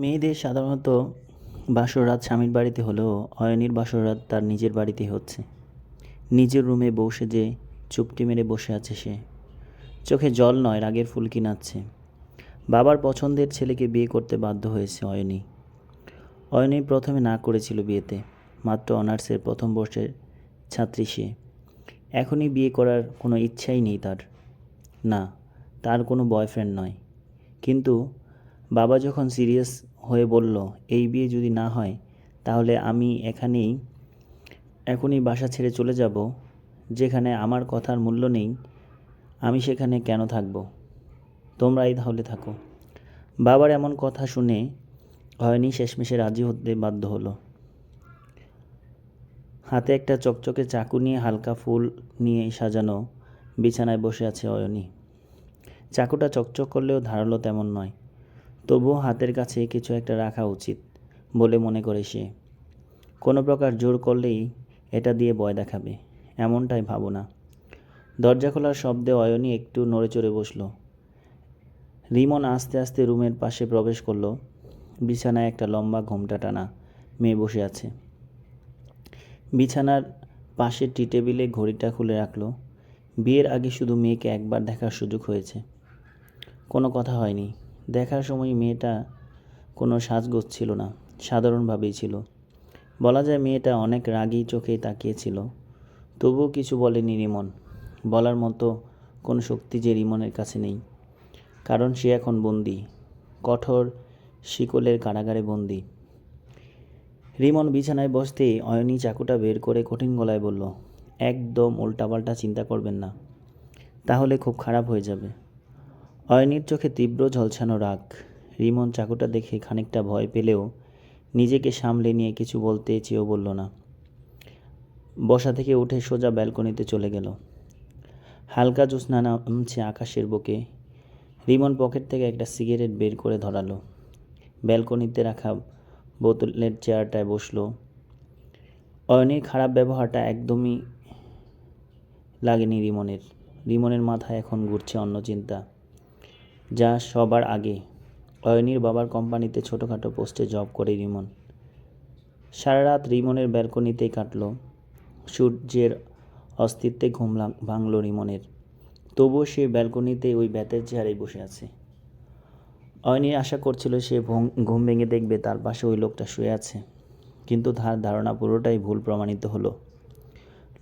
মেয়েদের সাধারণত বাসররাত স্বামীর বাড়িতে হলেও অয়নীর বাসররাত তার নিজের বাড়িতে হচ্ছে। নিজের রুমে বসে যে চুপটি মেরে বসে আছে সে। চোখে জল নয়, রাগের ফুলকি নাচছে বাবার পছন্দের ছেলেকে বিয়ে করতে বাধ্য হয়েছে অয়নি। অয়নি প্রথমে না করেছিল বিয়েতে, মাত্র অনার্সের প্রথম বর্ষের ছাত্রী সে। এখনই বিয়ে করার কোনো ইচ্ছাই নেই তার। না, তার কোনো বয়ফ্রেন্ড নয়। কিন্তু বাবা যখন সিরিয়াস হয়ে বলল, এই বিয়ে যদি না হয়, তাহলে আমি এখানেই, এখনই বাসা ছেড়ে চলে যাব, যেখানে আমার কথার মূল্য নেই, আমি সেখানে কেন থাকব? তোমরাই তাহলে থাকো। বাবার এমন কথা শুনে হয়নি শেষমেশে রাজি হতে বাধ্য হলো। হাতে একটা চকচকে চাকু নিয়ে হালকা ফুল নিয়ে সাজানো বিছানায় বসে আছে অয়নি। চাকুটা চকচক করলেও ধারালো তেমন নয়। তবুও হাতের কাছে কিছু একটা রাখা উচিত বলে মনে করে সে। কোনো প্রকার জোর করলেই এটা দিয়ে ভয় দেখাবে, এমনটাই ভাবনা দরজা খোলার শব্দে অয়নি একটু নড়ে চড়ে বসল। রিমন আস্তে আস্তে রুমের পাশে প্রবেশ করল। বিছানায় একটা লম্বা ঘোমটা টানা মেয়ে বসে আছে। বিছানার পাশে টি টেবিলে ঘড়িটা খুলে রাখল। বিয়ের আগে শুধু মেয়েকে একবার দেখার সুযোগ হয়েছে। কোনো কথা হয়নি। দেখার সময় মেয়েটা কোনো সাজগোজ ছিল না, সাধারণভাবেই ছিল। বলা যায় মেয়েটা অনেক রাগী চোখেই তাকিয়েছিল। তবুও কিছু বলেনি রিমন। বলার মতো কোনো শক্তি যে রিমনের কাছে নেই। কারণ সে এখন বন্দি, কঠোর, শিকলের কারাগারে বন্দি। রিমন বিছানায় বসতেই অয়নি চাকুটা বের করে কঠিন গলায় বলল, একদম উল্টাপাল্টা চিন্তা করবেন না। তাহলে খুব খারাপ হয়ে যাবে। অয়নীর চোখে তীব্র ঝলছানো রাগ। রিমন চাকুটা দেখে খানিকটা ভয় পেলেও নিজেকে সামলে নিয়ে কিছু বলতে চেয়েও বলল না। বসা থেকে উঠে সোজা ব্যালকনিতে চলে গেল। হালকা জ্যোৎস্না নামছে আকাশের বুকে। রিমন পকেট থেকে একটা সিগারেট বের করে ধরালো। ব্যালকনিতে রাখা বোতলের চেয়ারটায় বসল। অয়নীর খারাপ ব্যবহারটা একদমই লাগেনি রিমনের। রিমনের মাথায় এখন ঘুরছে অন্য চিন্তা। যা সবার আগে। অয়নির বাবার কোম্পানিতে ছোটোখাটো পোস্টে জব করে রিমন। সারা রাত রিমনের ব্যালকনিতেই কাটল। সূর্যের অস্তিত্বে ঘুম ভাঙল রিমনের। তবুও সে ব্যালকনিতে ওই ব্যাতের চেয়ারেই বসে আছে। অয়নী আশা করছিল সে ঘুম ভেঙে দেখবে তার পাশে ওই লোকটা শুয়ে আছে। কিন্তু তার ধারণা পুরোটাই ভুল প্রমাণিত হলো।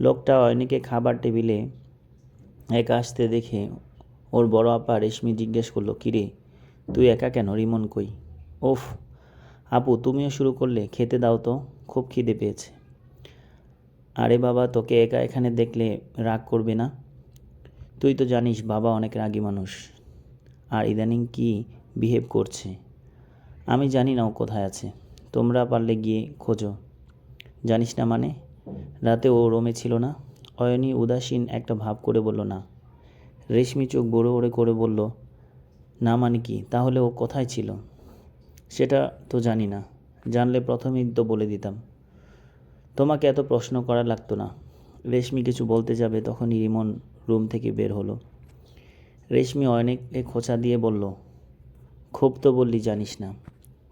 লোকটা অয়নীকে খাবার টেবিলে একা আসতে দেখে ওর বড় আপা রেশমি জিজ্ঞেস করল, কিরে, তুই একা কেন? রিমন কই? ওফ, আপু, তুমিও শুরু করলে, খেতে দাও তো, খুব খিদে পেয়েছে। আরে বাবা, তোকে একা এখানে দেখলে রাগ করবে না? তুই তো জানিস, বাবা অনেক রাগী মানুষ। আর ইদানিং কি বিহেভ করছে? আমি জানি না ও কোথায় আছে। তোমরা পারলে গিয়ে খোঁজো। জানিস না মানে? রাতে ও রোমে ছিল না? অয়নি উদাসীন একটা ভাব করে বলল, না রেশমি চোখ বড়ো বড়ো করে বলল, না মানে কি? তাহলে ও কোথায় ছিল? সেটা তো জানি না। জানলে প্রথমেই তো বলে দিতাম। তোমাকে এত প্রশ্ন করা লাগতো না। রেশমি কিছু বলতে যাবে তখনই রিমন রুম থেকে বের হলো। রেশমি অনেককে খোঁচা দিয়ে বলল, খুব তো বললি জানিস না।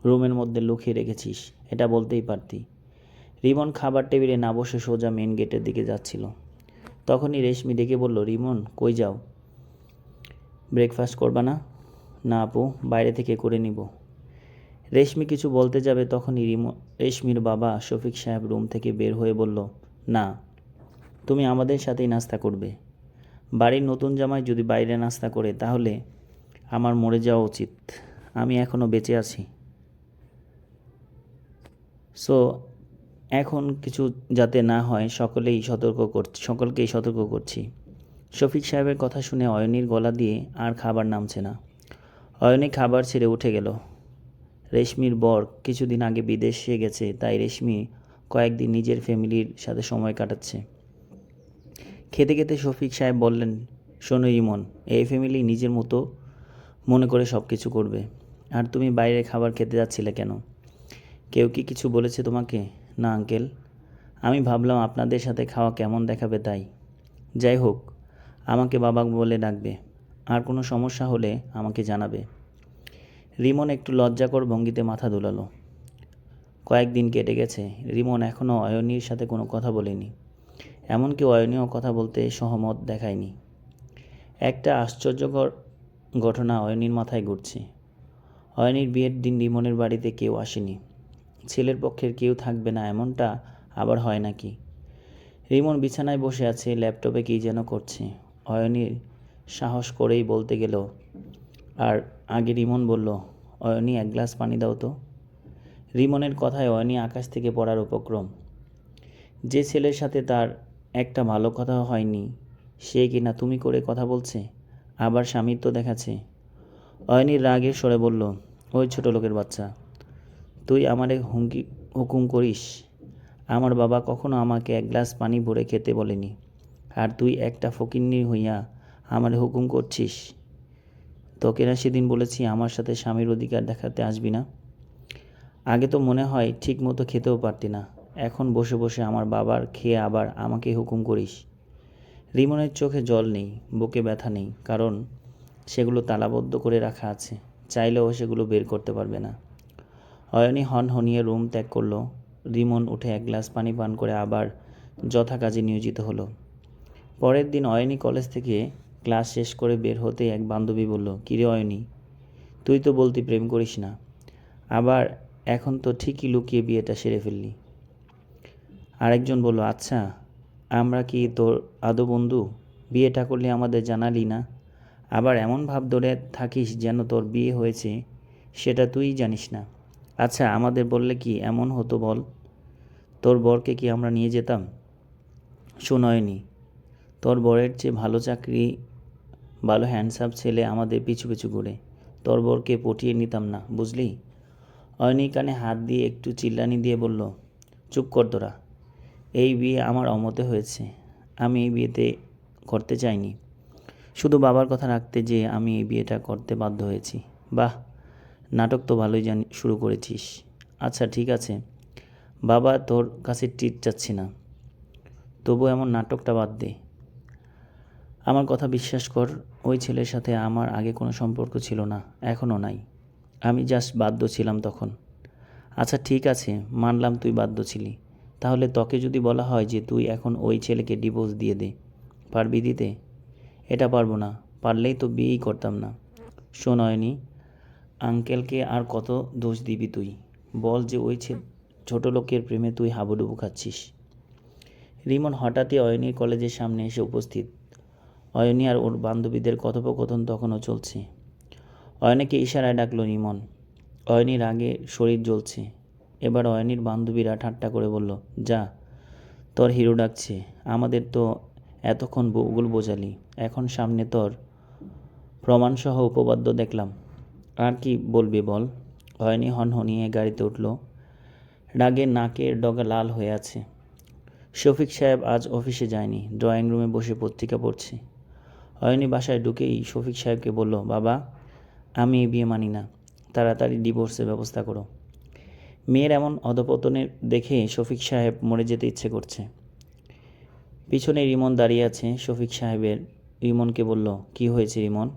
রুমের মধ্যে লুকিয়ে রেখেছিস, এটা বলতেই পারতি। রিমন খাবার টেবিলে না বসে সোজা মেন গেটের দিকে যাচ্ছিল। তখনই রেশমি ডেকে বলল, রিমন, কই যাও? ব্রেকফাস্ট করবা না? না আপু, বাইরে থেকে করে নিব। রেশমি কিছু বলতে যাবে তখনই রিমো, রেশমির বাবা শফিক সাহেব রুম থেকে বের হয়ে বলল, না, তুমি আমাদের সাথেই নাস্তা করবে। বাড়ির নতুন জামাই যদি বাইরে নাস্তা করে তাহলে আমার মরে যাওয়া উচিত। আমি এখনও বেঁচে আছি। সো এখন কিছু যাতে না হয় সকলেই সতর্ক করছি সকলকেই সতর্ক করছি। শফিক সাহেবের কথা শুনে অয়নির গলা দিয়ে আর খাবার নামছে না। অয়নি খাবার ছেড়ে উঠে গেল। রেশমির বর কিছুদিন আগে বিদেশে গেছে, তাই রেশমি কয়েকদিন নিজের ফ্যামিলির সাথে সময় কাটাচ্ছে। খেতে খেতে শফিক সাহেব বললেন, শোনো ইমন, এই ফ্যামিলি নিজের মতো মনে করে সব কিছু করবে। আর তুমি বাইরে খাবার খেতে যাচ্ছিলে কেন? কেউ কি কিছু বলেছে তোমাকে? না, আঙ্কেল। আমি ভাবলাম আপনাদের সাথে খাওয়া কেমন দেখাবে তাই। যাই হোক আমাকে বাবা বলে ডাকবে। আর কোনো সমস্যা হলে আমাকে জানাবে। রিমন একটু লজ্জাকর ভঙ্গিতে মাথা দুলালো। কয়েকদিন কেটে গেছে। রিমন এখনও অয়নীর সাথে কোনো কথা বলেনি। এমনকি অয়নীয় কথা বলতে সহমত দেখায়নি। একটা আশ্চর্যকর ঘটনা অয়নীর মাথায় ঘুরছে। অয়নীর বিয়ের দিন রিমনের বাড়িতে কেউ আসেনি। ছেলের পক্ষের কেউ থাকবে না এমনটা আবার হয় নাকি? রিমন বিছানায় বসে আছে, ল্যাপটপে কী যেন করছে। অয়নীর সাহস করেই বলতে গেল। আর আগে রিমন বলল, অয়নি, এক গ্লাস পানি দাও তো। রিমনের কথায় অয়নি আকাশ থেকে পড়ার উপক্রম। যে ছেলের সাথে তার একটা ভালো কথা হয়নি, সে কিনা তুমি করে কথা বলছে? আবার স্বামিত্ব দেখাচ্ছে। অয়নির রাগের স্বরে বলল, ওই ছোট লোকের বাচ্চা, তুই আমারে হুমকি হুকুম করিস। আমার বাবা কখনো আমাকে এক গ্লাস পানি ভরে খেতে বলেনি। আর তুই একটা ফকিন্নি হইয়া আমারে হুকুম করছিস। তোকে না সেদিন বলেছি আমার সাথে স্বামীর অধিকার দেখাতে আসবি না। আগে তো মনে হয় ঠিক মতো খেতেও পারতি না। এখন বসে বসে আমার বাবার খেয়ে আবার আমাকে হুকুম করিস। রিমনের চোখে জল নেই, বুকে ব্যথা নেই, কারণ সেগুলো তালাবদ্ধ করে রাখা আছে। চাইলেও সেগুলো বের করতে পারবে না। অয়নী হন হনিয়ে রুম ত্যাগ করল। রিমন উঠে এক গ্লাস পানি পান করে আবার যথা কাজে নিয়োজিত হলো। পরের দিন অয়নী কলেজ থেকে ক্লাস শেষ করে বের হতে এক বান্ধবী বলল, কিরে অয়নি, তুই তো বলতি প্রেম করিস না। আবার এখন তো ঠিকই লুকিয়ে বিয়েটা সেরে ফেললি। আরেকজন বলল আচ্ছা আমরা কি তোর আদৌ বন্ধু? বিয়েটা করলে আমাদের জানালি না? আবার এমন ভাব ধরে থাকিস যেন তোর বিয়ে হয়েছে, সেটা তুই জানিস না। আচ্ছা আমাদের বললে কি এমন হতো বল? তোর বরকে কি আমরা নিয়ে যেতাম? শোনয়নি তোর বরের চেয়ে ভালো চাকরি, ভালো হ্যান্ডসাম ছেলে আমাদের পিছু পিছু ঘুরে। তোর বরকে পটিয়ে নিতাম না, বুঝলি? অয়নী কানে হাত দিয়ে একটু চিল্লানি দিয়ে বলল, চুপ কর তোরা। এই বিয়ে আমার অমতে হয়েছে। আমি এই বিয়েতে করতে চাইনি। শুধু বাবার কথা রাখতে যে আমি এই বিয়েটা করতে বাধ্য হয়েছি। বাহ, নাটক তো ভালোই জানি, শুরু করেছিস। আচ্ছা ঠিক আছে। বাবা তোর কাছে টিট চাচ্ছি না। তবু এমন নাটকটা বাদ দে। আমার কথা বিশ্বাস কর, ওই ছেলের সাথে আমার আগে কোনো সম্পর্ক ছিল না, এখনও নাই। আমি জাস্ট বাধ্য ছিলাম তখন। আচ্ছা ঠিক আছে, মানলাম তুই বাধ্য ছিলি। তাহলে তোকে যদি বলা হয় যে তুই এখন ওই ছেলেকে ডিভোর্স দিয়ে দে, পারবি দিতে? এটা পারব না, পারলেই তো বিয়েই করতাম না। শোন, অয়নি, আঙ্কেলকে আর কত দোষ দিবি তুই? বল যে ওই ছোটো লোকের প্রেমে তুই হাবুডুবু খাচ্ছিস। রিমন হঠাৎই অয়নীর কলেজের সামনে এসে উপস্থিত। অয়নী আর ওর বান্ধবীদের কথোপকথন তখনও চলছে। অয়নীকে ইশারায় ডাকলো রিমন। অয়নীর আগে শরীর জ্বলছে। এবার অয়নির বান্ধবীরা ঠাট্টা করে বলল, যা, তোর হিরো ডাকছে। আমাদের তো এতক্ষণ বউগুল বোঝালি। এখন সামনে তোর প্রমাণসহ উপবাদ্য দেখলাম। আর কি বলবি বল? অয়নী হনহনিয়ে গাড়িতে উঠল। রাগে নাকের ডগা লাল হয়ে আছে। শফিক সাহেব আজ অফিসে যায়নি। ড্রয়িং রুমে বসে পত্রিকা পড়ছে। অয়নী বাসায় ঢুকেই শফিক সাহেবকে বলল, বাবা, আমি এই বিয়ে মানি না। তাড়াতাড়ি ডিভোর্সের ব্যবস্থা করো। মেয়ের এমন অধপতনের দেখে শফিক সাহেব মরে যেতে ইচ্ছে করছে। পিছনে রিমন দাঁড়িয়ে আছে। শফিক সাহেবের রিমনকে বলল, কি হয়েছে রিমন?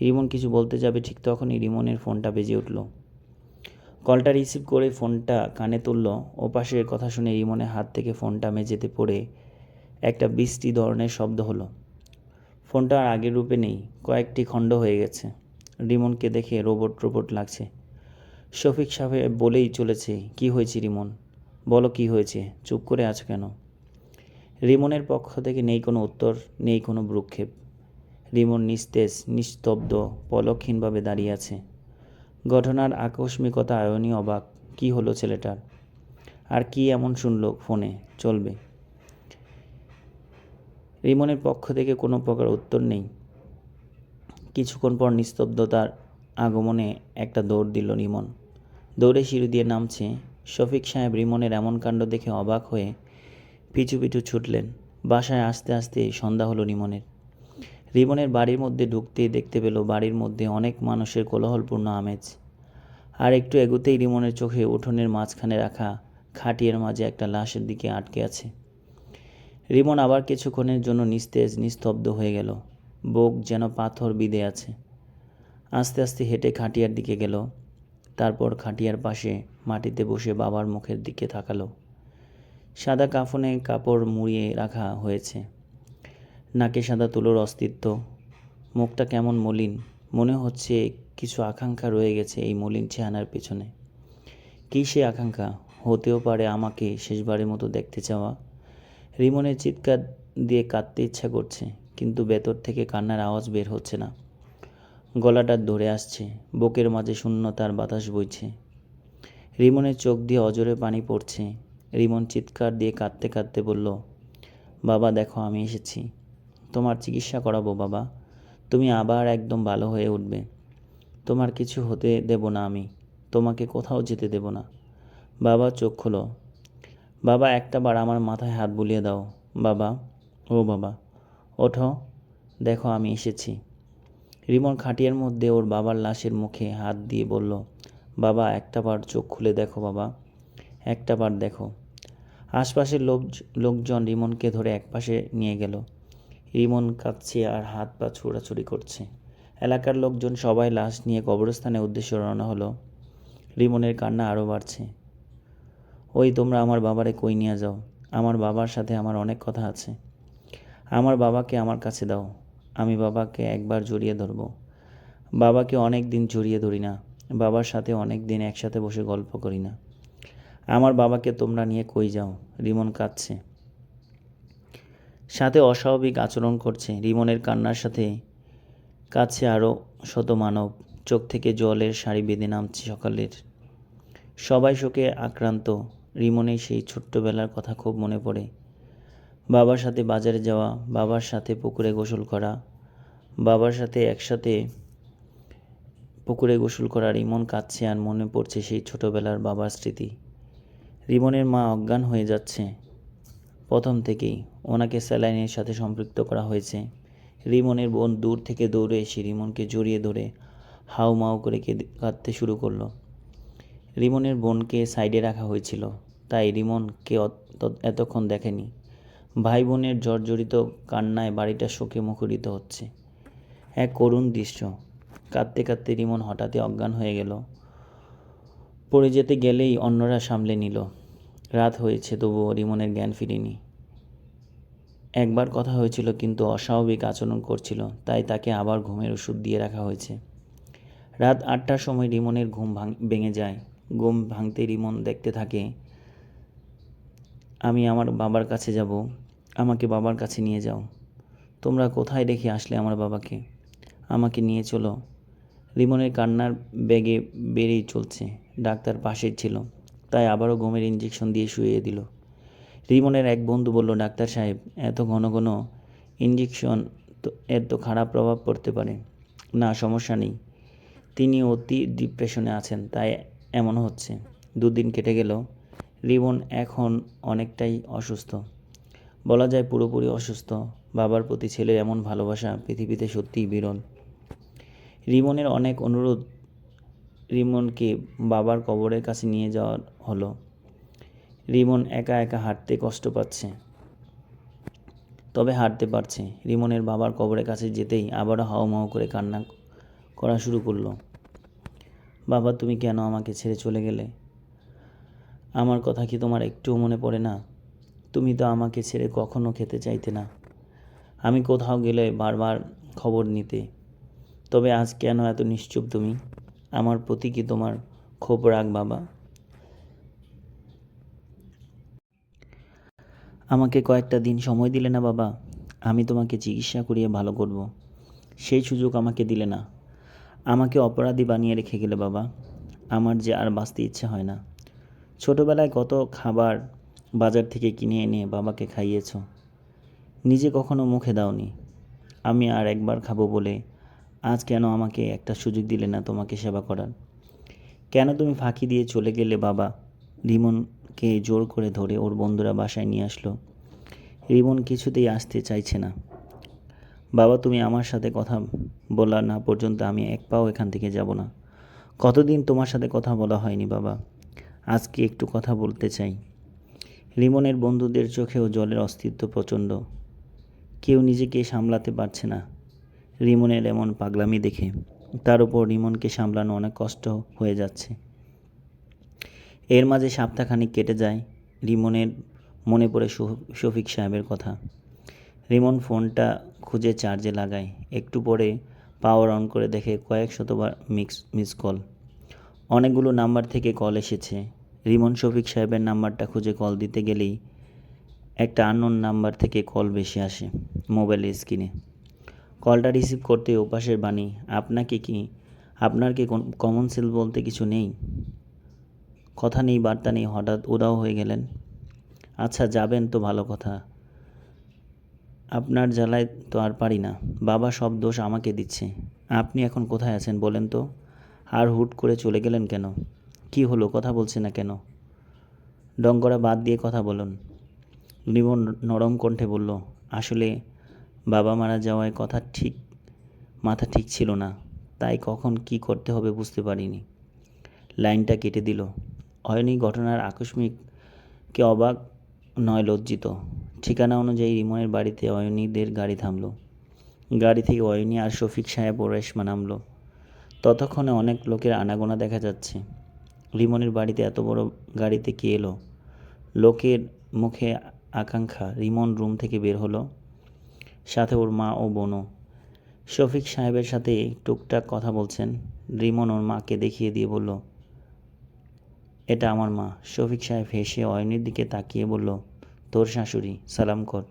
রিমন কিছু বলতে যাবে ঠিক তখনই রিমনের ফোনটা বেজে উঠল। কলটা রিসিভ করে ফোনটা কানে তুলল। ওপাশের কথা শুনে রিমনের হাত থেকে ফোনটা মেঝেতে পড়ে একটা বৃষ্টি ধরনের শব্দ হলো। ফোনটা আর আগের রূপে নেই, কয়েকটি খণ্ড হয়ে গেছে। রিমনকে দেখে রোবট রোবট লাগছে। শফিক সাহেব বলেই চলেছে, কি হয়েছে রিমন? বলো কি হয়েছে? চুপ করে আছো কেন? রিমনের পক্ষ থেকে নেই কোনো উত্তর, নেই কোনো ভ্রুক্ষেপ। রিমন নিস্তেজ, নিস্তব্ধ, পলকহীনভাবে দাঁড়িয়ে আছে। ঘটনার আকস্মিকতা আয়নী অবাক, কি হলো ছেলেটার? আর কি এমন শুনলো ফোনে? চলবে। রিমনের পক্ষ থেকে কোনো প্রকার উত্তর নেই। কিছুক্ষণ পর নিস্তব্ধতার আগমনে একটা দৌড় দিল রিমন। দৌড়ে সিঁড়ি দিয়ে নামছে। শফিক সাহেব রিমনের এমন কাণ্ড দেখে অবাক হয়ে পিছু পিছু ছুটলেন। বাসায় আসতে আসতে সন্ধ্যা হলো রিমনের। রিমনের বাড়ির মধ্যে ঢুকতেই দেখতে পেল বাড়ির মধ্যে অনেক মানুষের কোলাহলপূর্ণ আমেজ। আর একটু এগুতেই রিমনের চোখে উঠোনের মাঝখানে রাখা খাটিয়ার মাঝে একটা লাশের দিকে আটকে আছে। রিমন আবার কিছুক্ষণের জন্য নিস্তেজ, নিস্তব্ধ হয়ে গেল। বুক যেন পাথর বিঁধে আছে। আস্তে আস্তে হেঁটে খাটিয়ার দিকে গেল। তারপর খাটিয়ার পাশে মাটিতে বসে বাবার মুখের দিকে তাকালো। সাদা কাফনে কাপড় মুড়িয়ে রাখা হয়েছে। নাকে সাদা তুলোর অস্তিত্ব। মুখটা কেমন মলিন। মনে হচ্ছে কিছু আকাঙ্ক্ষা রয়ে গেছে এই মলিন চেহানার পেছনে। কী সে আকাঙ্ক্ষা? হতেও পারে আমাকে শেষবারের মতো দেখতে চাওয়া। রিমনের চিৎকার দিয়ে কাঁদতে ইচ্ছা করছে, কিন্তু ভেতর থেকে কান্নার আওয়াজ বের হচ্ছে না। গলাটা ধরে আসছে, বুকের মাঝে শূন্যতার বাতাস বইছে। রিমনের চোখ দিয়ে অজরে পানি পড়ছে। রিমন চিৎকার দিয়ে কাঁদতে কাঁদতে বলল, বাবা, দেখো, আমি এসেছি। তোমার চিকিৎসা করাবো, বাবা। তুমি আবার একদম ভালো হয়ে উঠবে। তোমার কিছু হতে দেব না আমি। তোমাকে কোথাও যেতে দেব না। বাবা, চোখ খোলো। বাবা, একটা বার আমার মাথায় হাত বুলিয়ে দাও। বাবা, ও বাবা, ওঠো, দেখো আমি এসেছি। রিমন খাটিয়ার মধ্যে ওর বাবার লাশের মুখে হাত দিয়ে বলল, বাবা, একটা বার চোখ খুলে দেখো বাবা, একটা বার দেখো। আশপাশের লোক লোকজন রিমনকে ধরে একপাশে নিয়ে গেল। রিমন কাঁদছে আর হাত পা ছোড়াছুড়ি করছে। এলাকার লোকজন সবাই লাশ নিয়ে কবরস্থানের উদ্দেশ্যে রওনা হলো। রিমনের কান্না আরও বাড়ছে। ওই তোমরা আমার বাবারে কই নিয়ে যাও? আমার বাবার সাথে আমার অনেক কথা আছে। আমার বাবাকে আমার কাছে দাও। আমি বাবাকে একবার জড়িয়ে ধরব। বাবাকে অনেক দিন জড়িয়ে ধরি না। বাবার সাথে অনেক দিন একসাথে বসে গল্প করি না। আমার বাবাকে তোমরা নিয়ে কই যাও? রিমন কাঁদছে। সাথে অস্বাভাবিক আচরণ করছে। রিমনের কান্নার সাথে কাছে আরও শত মানব। চোখ থেকে জলের শাড়ি বেঁধে নামছে সকালের। সবাই শোকে আক্রান্ত। রিমনের সেই ছোট্টবেলার কথা খুব মনে পড়ে। বাবার সাথে বাজারে যাওয়া, বাবার সাথে পুকুরে গোসল করা, বাবার সাথে একসাথে পুকুরে গোসল করা রিমন কাঁদছে আর মনে পড়ছে সেই ছোটবেলার বাবার স্মৃতি। রিমনের মা অজ্ঞান হয়ে যাচ্ছে। প্রথম থেকেই ওনাকে স্যালাইনের সাথে সম্পৃক্ত করা হয়েছে। রিমনের বোন দূর থেকে দৌড়ে এসে রিমনকে জড়িয়ে ধরে হাউ মাউ করে কেঁদে কাঁদতে শুরু করল। রিমনের বোনকে সাইডে রাখা হয়েছিল। তাই রিমনকে অত- এতক্ষণ দেখেনি। ভাই বোনের জর্জরিত কান্নায় বাড়িটা শোকে মুখরিত হচ্ছে। এক করুণ দৃশ্য। কাঁদতে কাঁদতে রিমন হঠাৎই অজ্ঞান হয়ে গেল। পড়ে যেতে গেলেই অন্যরা সামলে নিল। রাত হয়েছে, তবুও রিমনের জ্ঞান ফিরেনি। একবার কথা হয়েছিল, কিন্তু অস্বাভাবিক আচরণ করছিল, তাই তাকে আবার ঘুমের ওষুধ দিয়ে রাখা হয়েছে। রাত আটটার সময় রিমনের ঘুম ভাঙ, ভেঙে যায়। ঘুম ভাঙতে রিমন দেখতে থাকে আমি আমার বাবার কাছে যাব। আমাকে বাবার কাছে নিয়ে যাও। তোমরা কোথায় রেখে আসলে আমার বাবাকে? আমাকে নিয়ে চলো। রিমনের কান্নার ব্যাগে বেড়েই চলছে। ডাক্তার পাশেই ছিল। তাই আবারও ঘুমের ইঞ্জেকশন দিয়ে শুয়ে দিল। রিমনের এক বন্ধু বলল, ডাক্তার সাহেব, এত ঘন ঘন ইঞ্জেকশন তো এর তো খারাপ প্রভাব পড়তে পারে। না, সমস্যা নেই। তিনি অতি ডিপ্রেশনে আছেন, তাই এমন হচ্ছে। দুদিন কেটে গেল। রিমন এখন অনেকটাই অসুস্থ। বলা যায় পুরোপুরি অসুস্থ। বাবার প্রতি ছেলের এমন ভালোবাসা পৃথিবীতে সত্যিই বিরল। রিমনের অনেক অনুরোধ রিমনকে বাবার কবরের কাছে নিয়ে যাওয়া হলো। রিমন একা একা হাঁটতে কষ্ট পাচ্ছে। তবে হাঁটতে পারছে। রিমনের বাবার কবরের কাছে যেতেই আবারও হাওমাও করে কান্না করা শুরু করল। বাবা, তুমি কেন আমাকে ছেড়ে চলে গেলে? আমার কথা কি তোমার একটুও মনে পড়ে না? তুমি তো আমাকে ছেড়ে কখনো খেতে চাইতে না। আমি কোথাও গেলে বারবার খবর নিতে। তবে আজ কেন এত নিশ্চুপ তুমি? আমার প্রতি কি তোমার ক্ষোভ রাগ বাবা? আমাকে কয়েকটা দিন সময় দিলে না বাবা? আমি তোমাকে চিকিৎসা করিয়ে ভালো করব। সেই সুযোগ আমাকে দিলে না। আমাকে অপরাধী বানিয়ে রেখে গেলে বাবা। আমার যে আর বাঁচতে ইচ্ছে হয় না। ছোটোবেলায় কত খাবার বাজার থেকে কিনে এনে বাবাকে খাইয়েছ? নিজে কখনো মুখে দাওনি। আমি আর একবার খাব বলে আজ কেন আমাকে একটা সুযোগ দিলে না তোমাকে সেবা করার? কেন তুমি ফাঁকি দিয়ে চলে গেলে বাবা? রিমনকে জোর করে ধরে ওর বন্ধুরা বাসায় নিয়ে আসলো। রিমন কিছুতেই আসতে চাইছে না। বাবা, তুমি আমার সাথে কথা বলা না পর্যন্ত আমি এক পাও এখান থেকে যাব না। কতদিন তোমার সাথে কথা বলা হয়নি বাবা? আজকে একটু কথা বলতে চাই। রিমনের বন্ধুদের চোখেও জলের অস্তিত্ব প্রচণ্ড। কেউ নিজেকে সামলাতে পারছে না রিমনের এমন পাগলামি দেখে। তার উপর রিমনকে সামলানো অনেক কষ্ট হয়ে যাচ্ছে। এর মাঝে সপ্তাহখানিক কেটে যায় রিমনের মনে পড়ে শফ- শফিক সাহেবের কথা। রিমন ফোনটা খুঁজে চার্জে লাগায়। একটু পরে পাওয়ার অন করে দেখে কয়েক শতবার মিক্স, মিস কল। অনেকগুলো নাম্বার থেকে কল এসেছে। রিমন শফিক সাহেবের নাম্বারটা খুঁজে কল দিতে গেলেই একটা আননোন নাম্বার থেকে কল বেশি আসে মোবাইলের স্ক্রিনে কলটা রিসিভ করতে ওপাশের বাণী, আপনাকে কি, আপনার কি কমন সেল বলতে কিছু নেই? কথা নেই, বার্তা নেই, হঠাৎ উদাও হয়ে গেলেন। আচ্ছা যাবেন তো, ভালো কথা। আপনার জ্বালায় তো আর পারি না। বাবা সব দোষ আমাকে দিচ্ছে। আপনি এখন কোথায় আছেন বলেন তো? আর হুট করে চলে গেলেন কেন? কি হলো? কথা বলছে না কেন? ডং বাদ দিয়ে কথা বলুন। রিমন নরম কণ্ঠে বলল, আসলে বাবা মারা যাওয়ায় কথা ঠিক, মাথা ঠিক ছিল না। তাই কখন কি করতে হবে বুঝতে পারিনি। লাইনটা কেটে দিল। অয়নি ঘটনার আকস্মিক কে অবাক নয়, লজ্জিত। ঠিকানা অনুযায়ী রিমনের বাড়িতে অয়নিদের গাড়ি থামলো। গাড়ি থেকে অয়নি আর শফিক সাহেব ও রেশমা নামলো। ততক্ষণে অনেক লোকের আনাগোনা দেখা যাচ্ছে। রিমনের বাড়িতে এত বড় গাড়িতে কে এলো? লোকের মুখে আকাঙ্ক্ষা। রিমন রুম থেকে বের হলো। সাথে ওর মা ও বোনও। শফিক সাহেবের সাথে টুকটাক কথা বলছেন। রিমন ওর মাকে দেখিয়ে দিয়ে বলল, এটা আমার মা। শফিক সাহেব হেসে অয়নির দিকে তাকিয়ে বলল, তোর শাশুড়ি, সালাম কর।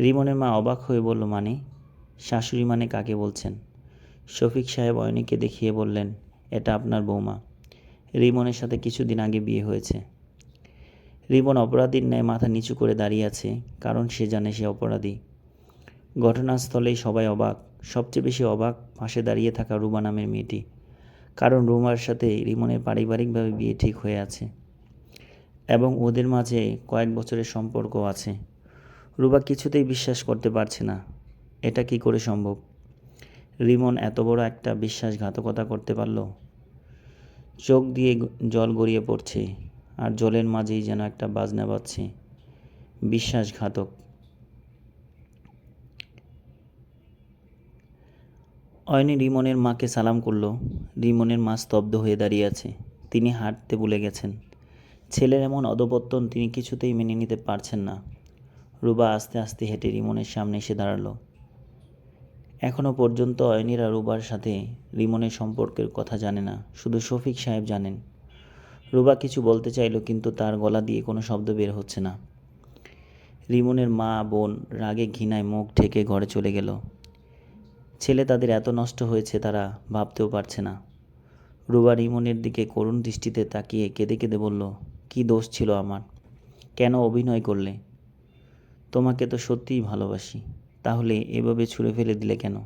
রিমনের মা অবাক হয়ে বলল মানে? শাশুড়ি মানে কাকে বলছেন? শফিক সাহেব অয়নিকে দেখিয়ে বললেন, এটা আপনার বৌমা। রিমনের সাথে কিছুদিন আগে বিয়ে হয়েছে। রিমন অপরাধীর ন্যায় মাথা নিচু করে দাঁড়িয়ে আছে, কারণ সে জানে সে অপরাধী। ঘটনাস্থলেই সবাই অবাক। সবচেয়ে বেশি অবাক পাশে দাঁড়িয়ে থাকা রুমা নামের মেয়েটি, কারণ রুমার সাথে রিমনের পারিবারিকভাবে বিয়ে ঠিক হয়ে আছে এবং ওদের মাঝে কয়েক বছরের সম্পর্ক আছে। রুবা কিছুতেই বিশ্বাস করতে পারছে না, এটা কি করে সম্ভব? রিমন এত বড় একটা বিশ্বাসঘাতকতা করতে পারল। চোখ দিয়ে জল গড়িয়ে পড়ছে, আর জলের মাঝেই যেন একটা বাজনা বাজছে। বিশ্বাসঘাতক। অয়নি রিমনের মাকে সালাম করল। রিমনের মা স্তব্ধ হয়ে দাঁড়িয়ে আছে। তিনি হাঁটতে ভুলে গেছেন। ছেলের এমন অধপতন তিনি কিছুতেই মেনে নিতে পারছেন না। রুবা আস্তে আস্তে হেঁটে রিমনের সামনে এসে দাঁড়াল। এখনও পর্যন্ত অয়নিরা রুবার সাথে রিমনের সম্পর্কের কথা জানে না, শুধু শফিক সাহেব জানেন। রুবা কিছু বলতে চাইল কিন্তু তার গলা দিয়ে কোনো শব্দ বের হচ্ছে না। রিমনের মা, বোন রাগে ঘৃণায় মুখ ঢেকে ঘরে চলে গেল। ছেলে তাদের এত নষ্ট হয়েছে তারা ভাবতেও পারছে না। রুবা রিমনের দিকে করুণ দৃষ্টিতে তাকিয়ে কেঁদে কেঁদে বলল, কি দোষ ছিল আমার? কেন অভিনয় করলে? তোমাকে তো সত্যিই ভালোবাসি। তাহলে এভাবে ছুঁড়ে ফেলে দিলে কেন?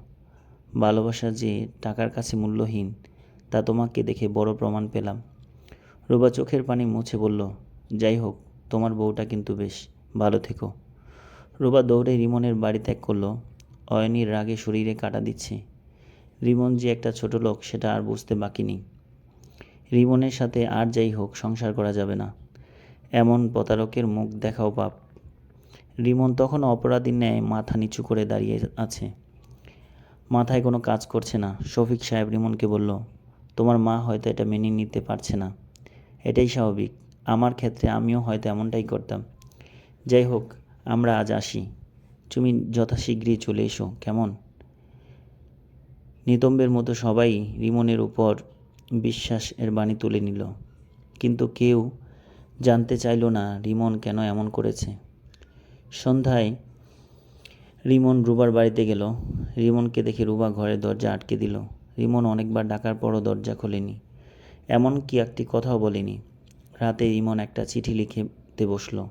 ভালোবাসা যে টাকার কাছে মূল্যহীন, তা তোমাকে দেখে বড় প্রমাণ পেলাম। রোবা চোখের পানি মুছে বলল, যাই হোক, তোমার বউটা কিন্তু বেশ ভালো থেকো। রোবা দৌড়ে রিমনের বাড়ি ত্যাগ করল। অয়নির রাগে শরীরে কাটা দিচ্ছে। রিমন যে একটা ছোট লোক, সেটা আর বুঝতে বাকি নেই। রিমনের সাথে আর যাই হোক, সংসার করা যাবে না। এমন প্রতারকের মুখ দেখাও পাপ। রিমন তখন অপরাধীর ন্যায় মাথা নিচু করে দাঁড়িয়ে আছে। মাথায় কোনো কাজ করছে না। শফিক সাহেব রিমনকে বলল, তোমার মা হয়তো এটা মেনে নিতে পারছে না। এটাই স্বাভাবিক। আমার ক্ষেত্রে আমিও হয়তো এমনটাই করতাম। যাই হোক, আমরা আজ আসি। তুমি যথাশীঘ্রই চলে এসো, কেমন? নিতম্বের মতো সবাই রিমনের উপর বিশ্বাস এর বাণী তুলে নিল। কিন্তু কেউ জানতে চাইল না রিমন কেন এমন করেছে। সন্ধ্যায় রিমন রুবার বাড়িতে গেল। রিমনকে দেখে রুবা ঘরের দরজা আটকে দিল। রিমন অনেকবার ডাকার পরও দরজা খোলেনি। এমনকি একটি কথাও বলেনি। রাতে রিমন একটা চিঠি লিখতে বসল।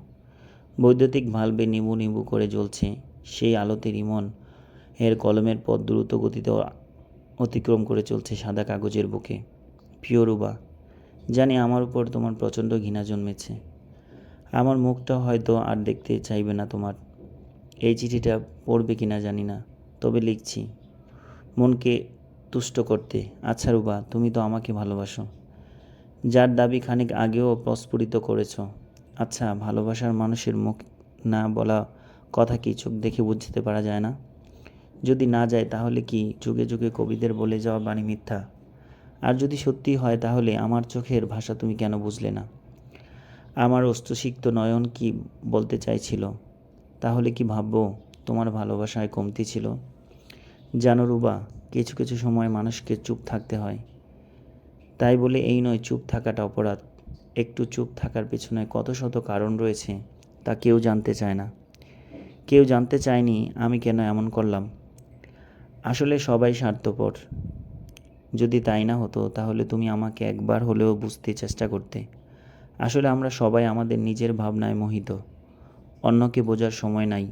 বৈদ্যুতিক ভালবে নিবু নিবু করে জ্বলছে। সেই আলোতে রিমন এর কলমের পথ দ্রুত গতিতে অতিক্রম করে চলছে সাদা কাগজের বুকে। প্রিয় রুবা, জানি আমার উপর তোমার প্রচণ্ড ঘৃণা জন্মেছে। আমার মুখটা হয়তো আর দেখতে চাইবে না তোমার। এই চিঠিটা পড়বে কি না জানি না, তবে লিখছি। মনকে তুষ্ট করতে আচ্ছা রুবা, তুমি তো আমাকে ভালোবাসো। যার দাবি খানিক আগেও প্রস্ফুটিত করেছ। আচ্ছা ভালোবাসার মানুষের মুখ না বলা কথা কি চোখ দেখে বুঝতে পারা যায় না? যদি না যায়, তাহলে কি যুগে যুগে কবিদের বলে যাওয়া বাণী মিথ্যা? আর যদি সত্যি হয়, তাহলে আমার চোখের ভাষা তুমি কেন বুঝলে না? আমার অস্ত্রসিক্ত নয়ন কি বলতে চাইছিল? তাহলে কি ভাববো তোমার ভালোবাসায় কমতি ছিল? জানো রুবা, কিছু কিছু সময় মানুষকে চুপ থাকতে হয়। তাই বলে এই নয় চুপ থাকাটা অপরাধ। একটু চুপ থাকার পেছনে কত শত কারণ রয়েছে তা কেউ জানতে চায় না। কেউ জানতে চায়নি আমি কেন এমন করলাম। আসলে সবাই স্বার্থপর। যদি তাই না হতো, তাহলে তুমি আমাকে একবার হলেও বুঝতে চেষ্টা করতে। আসলে আমরা সবাই আমাদের নিজের ভাবনায় মোহিত। অন্যকে বোঝার সময় নাই।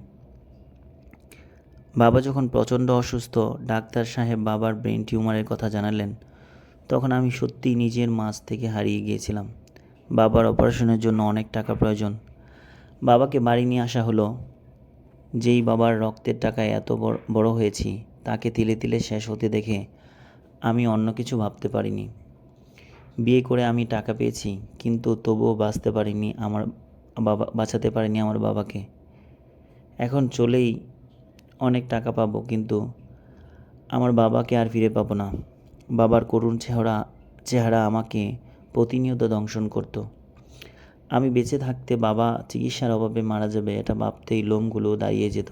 বাবা যখন প্রচণ্ড অসুস্থ, ডাক্তার সাহেব বাবার ব্রেন টিউমারের কথা জানালেন, তখন আমি সত্যিই নিজের মাঝ থেকে হারিয়ে গিয়েছিলাম। বাবার অপারেশনের জন্য অনেক টাকা প্রয়োজন। বাবাকে বাড়ি নিয়ে আসা হলো। যেই বাবার রক্তের টাকায় এত বড় হয়েছি, তাকে তিলে তিলে শেষ হতে দেখে আমি অন্য কিছু ভাবতে পারিনি। বিয়ে করে আমি টাকা পেয়েছি, কিন্তু তবুও বাঁচতে পারিনি আমার বাবা, বাঁচাতে পারিনি আমার বাবাকে। এখন চলেই অনেক টাকা পাবো, কিন্তু আমার বাবাকে আর ফিরে পাবো না। বাবার করুণ চেহারা চেহারা আমাকে প্রতিনিয়ত দংশন করতো। আমি বেঁচে থাকতে বাবা চিকিৎসার অভাবে মারা যাবে, এটা ভাবতেই লোমগুলো দাঁড়িয়ে যেত।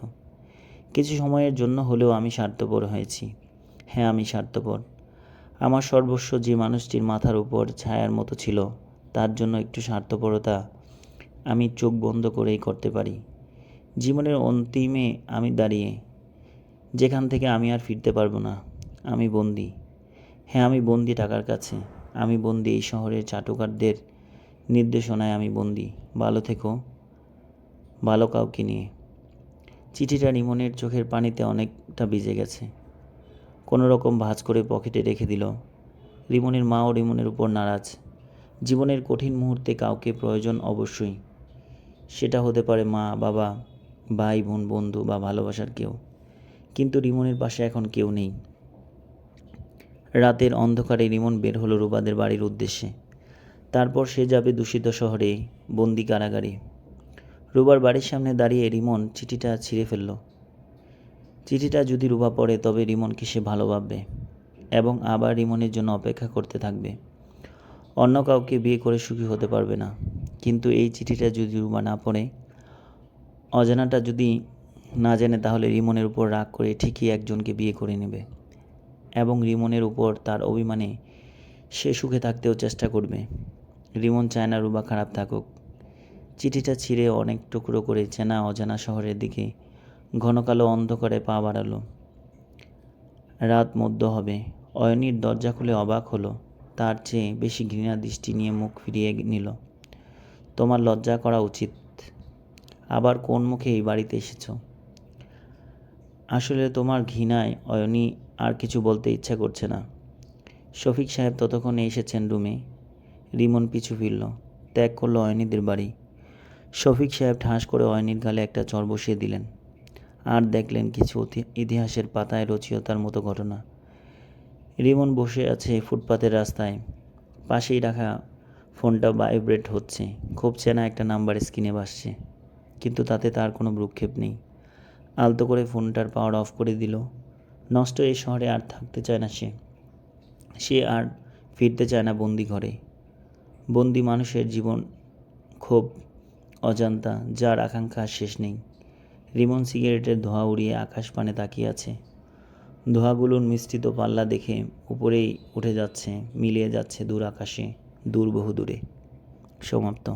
কিছু সময়ের জন্য হলেও আমি স্বার্থপর হয়েছি। হ্যাঁ আমি স্বার্থপর। আমার সর্বস্ব যে মানুষটির মাথার উপর ছায়ার মতো ছিল, তার জন্য একটু স্বার্থপরতা আমি চোখ বন্ধ করেই করতে পারি। জীবনের অন্তিমে আমি দাঁড়িয়ে, যেখান থেকে আমি আর ফিরতে পারব না, আমি বন্দি। হ্যাঁ আমি বন্দি টাকার কাছে, আমি বন্দি এই শহরের চাটুকারদের নির্দেশনায় আমি বন্দি। ভালো থেকো, ভালো কাউকে নিয়ে। চিঠিটা রিমনের চোখের পানিতে অনেকটা ভিজে গেছে। কোনো রকম ভাঁজ করে পকেটে রেখে দিল। রিমনের মাও রিমনের উপর নারাজ। জীবনের কঠিন মুহূর্তে কাউকে প্রয়োজন অবশ্যই। সেটা হতে পারে মা, বাবা, ভাই, বোন, বন্ধু বা ভালোবাসার কেউ। কিন্তু রিমনের পাশে এখন কেউ নেই। রাতের অন্ধকারে রিমন বের হলো রুবাদের বাড়ির উদ্দেশ্যে। তারপর সে যাবে দূষিত শহরে, বন্দি কারাগারে। রুবার বাড়ির সামনে দাঁড়িয়ে রিমন চিঠিটা ছিঁড়ে ফেলল। চিঠিটা যদি রুবা পড়ে, তবে রিমনকে সে ভালো ভাববে এবং আবার রিমনের জন্য অপেক্ষা করতে থাকবে। অন্য কাউকে বিয়ে করে সুখী হতে পারবে না। কিন্তু এই চিঠিটা যদি রুবা না পড়ে, অজানাটা যদি না জানে, তাহলে রিমনের উপর রাগ করে ঠিকই একজনকে বিয়ে করে নেবে এবং রিমনের উপর তার অভিমানে সে সুখে থাকতেও চেষ্টা করবে। রিমন চায় না রুবা খারাপ থাকুক। চিঠিটা ছিঁড়ে অনেক টুকরো করে চেনা অজানা শহরের দিকে ঘন কালো অন্ধকারে পা বাড়ালো। রাত মধ্য হবে। অয়নির দরজা খুলে অবাক হলো। তার চেয়ে বেশি ঘৃণা দৃষ্টি নিয়ে মুখ ফিরিয়ে নিল। তোমার লজ্জা করা উচিত। আবার কোন মুখে এই বাড়িতে এসেছ? আসলে তোমার ঘৃণায় অয়নি আর কিছু বলতে ইচ্ছা করছে না। শফিক সাহেব ততক্ষণে এসেছেন রুমে। রিমন পিছু ফিরল। ত্যাগ করল অয়নিদের বাড়ি। শফিক সাহেব ঠাস করে অয়নির গালে একটা চর বসিয়ে দিলেন। আর দেখলেন কিছু ইতিহাসের পাতায় রচিয়তার মতো ঘটনা। রিমন বসে আছে ফুটপাতের রাস্তায়। পাশেই রাখা ফোনটা ভাইব্রেট হচ্ছে। খুব চেনা একটা নাম্বার স্ক্রিনে বাসছে কিন্তু তাতে তার কোনো ভ্রুক্ষেপ নেই। আলতো করে ফোনটার পাওয়ার অফ করে দিল। নষ্ট এই শহরে আর থাকতে চায় না সে। সে আর ফিরতে চায় না বন্দি ঘরে। বন্দি মানুষের জীবন খুব অজান্তা, যার আকাঙ্ক্ষা শেষ নেই। রিমন সিগারেটের ধোঁয়া উড়িয়ে আকাশ পানে তাকিয়ে আছে। ধোঁয়াগুলোর মিশ্রিত পাল্লা দেখে উপরেই উঠে যাচ্ছে, মিলিয়ে যাচ্ছে দূর আকাশে, দূর বহু দূরে সমাপ্ত।